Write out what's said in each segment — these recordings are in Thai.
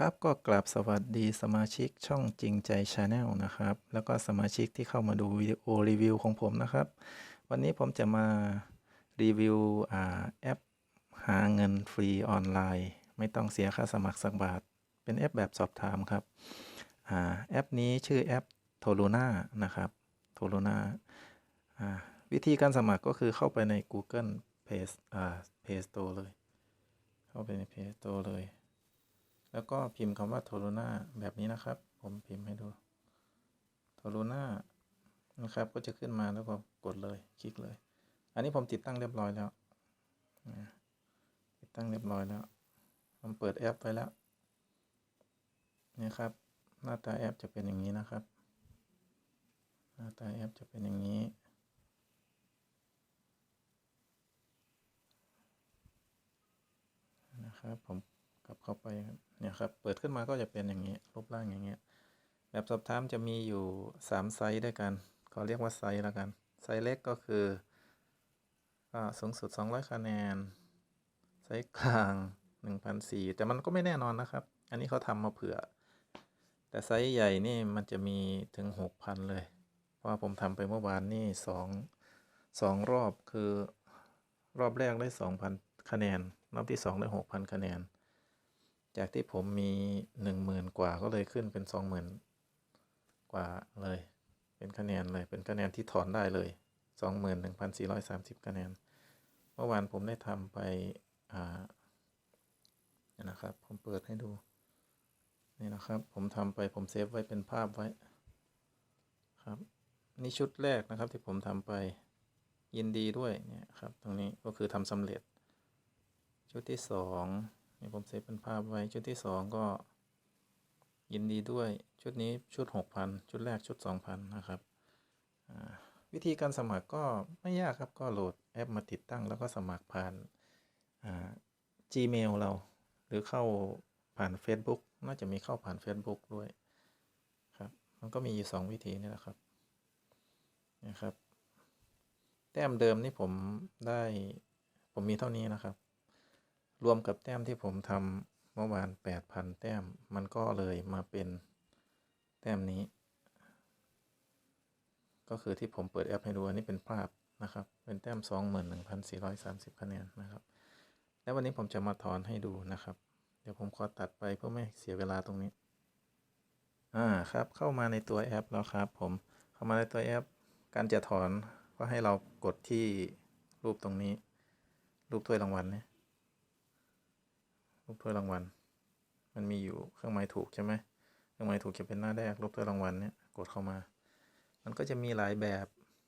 ครับก็กราบสวัสดีสมาชิกช่องจริงใจชาแนลนะครับ แล้วก็สมาชิกที่เข้ามาดูวิดีโอรีวิวของผมนะครับ วันนี้ผมจะมารีวิวอแอปหาเงินฟรีออนไลน์ ไม่ต้องเสียค่าสมัครสักบาท เป็นแอปแบบสอบถามครับอแอปนี้ชื่อแอปโท l ูน่านะครับโท l ูน่าวิธีการสมัครก็คือเข้าไปใน Google Play Play Store เลย เข้าไปใน Play Store เลย แล้วก็พิมพ์คำว่าโทโรนาแบบนี้นะครับ ผมพิมพ์ให้ดูโทโรนานะครับ ก็จะขึ้นมาแล้วก็กดเลยคลิกเลย อันนี้ผมติดตั้งเรียบร้อยแล้วติดตั้งเรียบร้อยแล้ว ผมเปิดแอปไว้แล้วนี่ครับ หน้าตาแอปจะเป็นอย่างนี้นะครับ หน้าตาแอปจะเป็นอย่างนี้นะครับผมกลับเข้าไปครับ เนี่ยครับ เปิดขึ้นมาก็จะเป็นอย่างนี้ รูปร่างอย่างเงี้ย แบบสอบถามจะมีอยู่ 3 ไซส์ด้วยกัน ขอเรียกว่าไซส์แล้วกัน ไซส์เล็กก็คือก็สูงสุด 200 คะแนน ไซส์กลาง 1,400 แต่มันก็ไม่แน่นอนนะครับ อันนี้เขาทำมาเผื่อ แต่ไซส์ใหญ่นี่มันจะมีถึง 6,000 เลย เพราะผมทำไปเมื่อวานนี่2 2 รอบคือรอบแรกได้ 2,000 คะแนน รอบที่ 2 ได้ 6,000 คะแนน จากที่ผมมี 10,000 กว่าก็เลยขึ้นเป็น 20,000 กว่าเลย เป็นคะแนนเลย เป็นคะแนนที่ถอนได้เลย 21,430 คะแนน เมื่อวานผมได้ทำไปอ่าเนี่ยนะครับ ผมเปิดให้ดู นี่นะครับ ผมทำไปผมเซฟไว้เป็นภาพไว้ ครับ นี่ชุดแรกนะครับที่ผมทำไปยินดีด้วยเนี่ยครับ ตรงนี้ก็คือทำสำเร็จ ชุดที่สอง นี่ผมเซฟเป็นภาพไว้ชุดที่สองก็ ยินดีด้วยชุดนี้ชุดหกพันชุดแรกชุดสองพันนะครับวิธีการสมัครก็ไม่ยากครับก็โหลดแอปมาติดตั้งแล้วก็สมัครผ่าน Gmail เรา หรือเข้าผ่าน Facebook น่าจะมีเข้าผ่าน Facebook ด้วยครับ มันก็มีอยู่สองวิธีนี่แหละครับนะครับ แต้มเดิมนี่ผมได้ผมมีเท่านี้นะครับ รวมกับแต้มที่ผมทำเมื่อวาน 8,000 แต้ม มันก็เลยมาเป็นแต้มนี้ ก็คือที่ผมเปิดแอปให้ดูอันนี้เป็นภาพนะครับ เป็นแต้ม 21,430 คะแนนนะครับ แล้ววันนี้ผมจะมาถอนให้ดูนะครับ เดี๋ยวผมขอตัดไปเพื่อไม่เสียเวลาตรงนี้ อ่าครับ เข้ามาในตัวแอปแล้วครับ ผมเข้ามาในตัวแอป การจะถอนก็ให้เรากดที่รูปตรงนี้ รูปถ้วยรางวัลเนี่ย รูปถ้วยรางวัล มันมีอยู่เครื่องหมายถูกใช่ไหมเครื่องหมายถูกจะเป็นหน้าแรกรูปถ้วยรางวัลเนี่ยกดเข้ามา มันก็จะมีหลายแบบ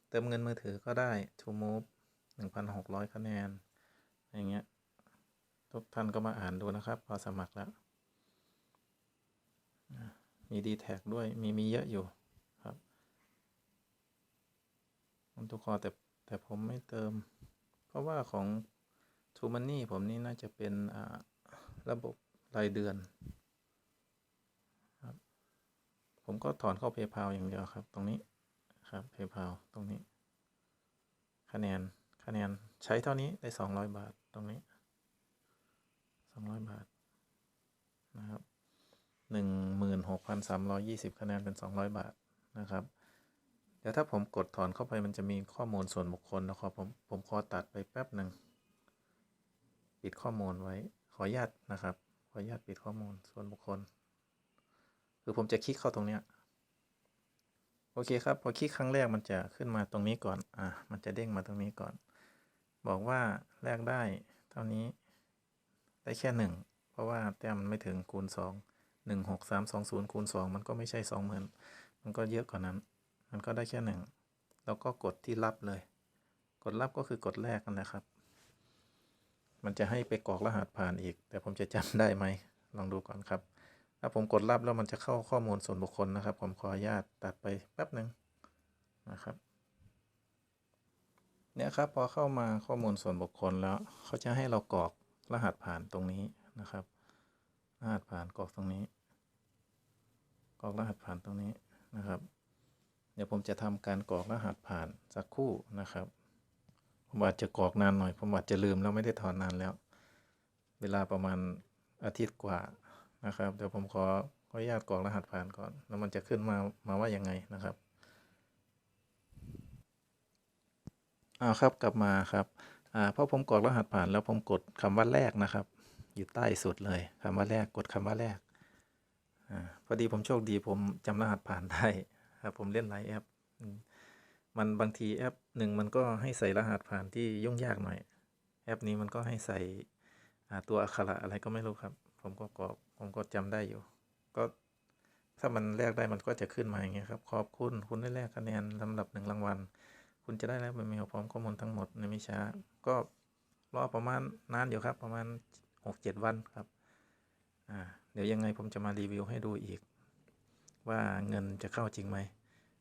เติมเงินมือถือก็ได้ To Move 1,600 คะแนน อย่างเงี้ย ทุกท่านก็มาอ่านดูนะครับ พอสมัครแล้ว มีดีแท็ด้วย มีมีเยอะอยู่ครับมันทุกคอแต่แต่ผมไม่เติม เพราะว่าของ t ูมันนี่ผมนี่น่าจะเป็นอ่า ระบบรายเดือนครับผมก็ถอนเข้า PayPal อย่างเดียวครับ ตรงนี้ครับ PayPal ตรงนี้ คะแนนคะแนนใช้เท่านี้ได้ 200 บาทตรงนี้ 200 บาทนะครับ16,320 คะแนนเป็น 200 บาทนะครับ เดี๋ยวถ้าผมกดถอนเข้าไปมันจะมีข้อมูลส่วนบุคคลนะครับผมผมขอตัดไปแป๊บหนึ่ง ปิดข้อมูลไว้ ขออนุญาตนะครับ ขออนุญาตปิดข้อมูลส่วนบุคคล คือผมจะคลิกเข้าตรงเนี้ย โอเคครับ พอคลิกครั้งแรกมันจะขึ้นมาตรงนี้ก่อน อะ มันจะเด้งมาตรงนี้ก่อน บอกว่าแลกได้เท่านี้ ได้แค่หนึ่ง เพราะว่าแต้มมันไม่ถึงคูณสองหนึ่งหกสามสองศูนย์คูณสองมันก็ไม่ใช่สองหมื่นมันก็เยอะกว่านั้น มันก็ได้แค่หนึ่งแล้วก็กดที่รับเลย กดรับก็คือกดแรกนั่นะครับ มันจะให้ไปกรอกรหัสผ่านอีก แต่ผมจะจำได้ไหมลองดูก่อนครับ ถ้าผมกดรับแล้วมันจะเข้าข้อมูลส่วนบุคคลนะครับ ผมขออนุญาตตัดไปแป๊บหนึ่งนะครับ เนี่ยครับพอเข้ามาข้อมูลส่วนบุคคลแล้วเขาจะให้เรากรอกรหัสผ่านตรงนี้นะครับ รหัสผ่านกรอกตรงนี้ กรอกรหัสผ่านตรงนี้นะครับ เดี๋ยวผมจะทำการกรอกรหัสผ่านสักครู่นะครับ ผมอาจจะกรอกนานหน่อย ผมอาจจะลืมแล้วไม่ได้ถอนนานแล้ว เวลาประมาณอาทิตย์กว่านะครับ เดี๋ยวผมขอขออนุญาตกรอกรหัสผ่านก่อน แล้วมันจะขึ้นมา มาว่ายังไงนะครับอ่าครับกลับมาครับอ่าพอผมกรอกรหัสผ่านแล้วผมกดคำว่าแรกนะครับ อยู่ใต้สุดเลยคำว่าแรกกดคำว่าแรกอ่าพอดีผมโชคดีผมจำรหัสผ่านได้ครับผมเล่นหลายแอปอื มันบางทีแอปหนึ่งมันก็ให้ใส่รหัสผ่านที่ยุ่งยากหน่อย แอปนี้มันก็ให้ใส่ตัวอักขระอะไรก็ไม่รู้ครับ ผมก็กรอกผมก็จำได้อยู่ ก็ถ้ามันแลกได้มันก็จะขึ้นมาอย่างเงี้ยครับ ขอบคุณ คุณได้แลกคะแนนลำดับหนึ่งรางวัล คุณจะได้แล้วใบเมลพร้อมข้อมูลทั้งหมดในไม่ช้า ก็รอประมาณนานอยู่ครับ ประมาณหกเจ็ดวันครับ อ่า เดี๋ยวยังไงผมจะมารีวิวให้ดูอีก ว่าเงินจะเข้าจริงไหม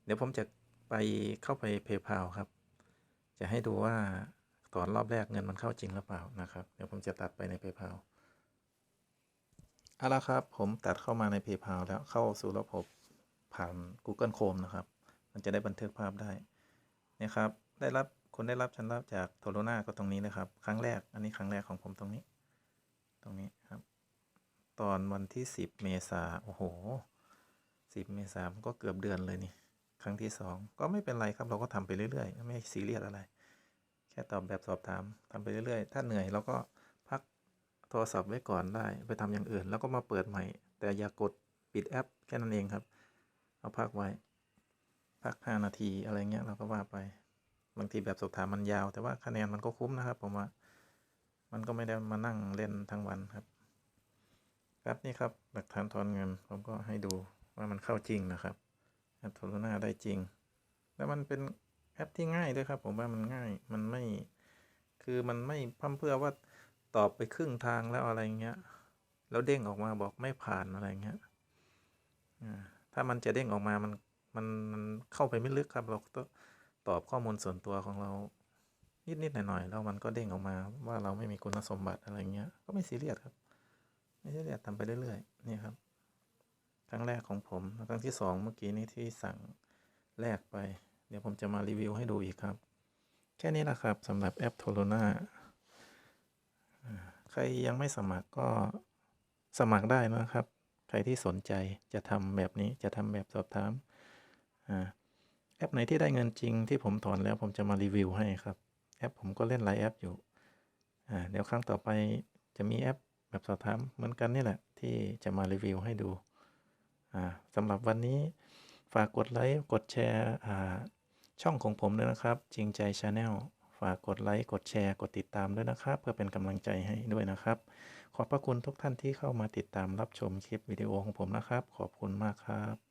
เดี๋ยวผมจะ ไปเข้าไป PayPal ครับ จะให้ดูว่าตอนรอบแรกเงินมันเข้าจริงหรือเปล่านะครับ เดี๋ยวผมจะตัดไปใน PayPal เอาละครับ ผมตัดเข้ามาใน PayPal แล้วเข้าสู่ระบบผ่าน Google Chrome นะครับ มันจะได้บันทึกภาพได้นี่ครับ ได้รับคนได้รับฉันรับจากโทโรนาก็ตรงนี้นะครับ ครั้งแรก อันนี้ครั้งแรกของผมตรงนี้ ตรงนี้ครับ ตอนวันที่ 10 เมษาโอ้โห 10 เมษามันก็เกือบเดือนเลยนี่ ครั้งที่สองก็ไม่เป็นไรครับเราก็ทำไปเรื่อยๆ ไม่ซีเรียสอะไร แค่ตอบแบบสอบถามทำไปเรื่อยๆ ถ้าเหนื่อยเราก็พักโทรศัพท์ไว้ก่อนได้ ไปทำอย่างอื่น แล้วก็มาเปิดใหม่ แต่อย่ากกดปิดแอปแค่นั้นเองครับ เอาพักไว้ พัก 5 นาทีอะไรเงี้ยเราก็ว่าไป บางทีแบบสอบถามมันยาว แต่ว่าคะแนนมันก็คุ้มนะครับ ผมว่ามันก็ไม่ได้มานั่งเล่นทั้งวันครับครับนี่ครับหลักฐานถอนเงินผมก็ให้ดูว่ามันเข้าจริงนะครับ อปโทรนาได้จริง แล้วมันเป็นแอปที่ง่ายด้วยครับ ผมว่ามันง่ายมันไม่คือมันไม่พั่มเพื่อว่าตอบไปครึ่งทางแล้วอะไรเงี้ยแล้วเด้งออกมาบอกไม่ผ่านอะไรเงี้ยอ่าถ้ามันจะเด้งออกมามันมันมันเข้าไปไม่ลึกครับเราต้องตอบข้อมูลส่วนตัวของเรา นิดๆหน่อยๆแล้วมันก็เด้งออกมาว่าเราไม่มีคุณสมบัติอะไรเงี้ยก็ไม่ซีเรียสครับ ไม่ซีเรียสทำไปเรื่อยๆนี่ครับ รั้งแรกของผม ครั้งที่สองเมื่อกี้นี้ที่สั่งแลกไป เดี๋ยวผมจะมารีวิวให้ดูอีกครับ แค่นี้แหละครับสำหรับแอปโทโรนาใครยังไม่สมัครก็สมัครได้นะครับ ใครที่สนใจจะทำแบบนี้จะทำแบบสอบถามอแอปไหนที่ได้เงินจริงที่ผมถอนแล้วผมจะมารีวิวให้ครับ แอปผมก็เล่นหลายแอปอยู่เดี๋ยวครั้งต่อไปจะมีแอปแบบสอบถามเหมือนกันนี่แหละ ที่จะมารีวิวให้ดู สำหรับวันนี้ฝากกดไลค์กดแชร์ช่องของผมด้วยนะครับ จริงใจชาแนลฝากกดไลค์กดแชร์กดติดตามด้วยนะครับ เพื่อเป็นกำลังใจให้ด้วยนะครับ ขอบพระคุณทุกท่านที่เข้ามาติดตามรับชมคลิปวิดีโอของผมนะครับ ขอบคุณมากครับ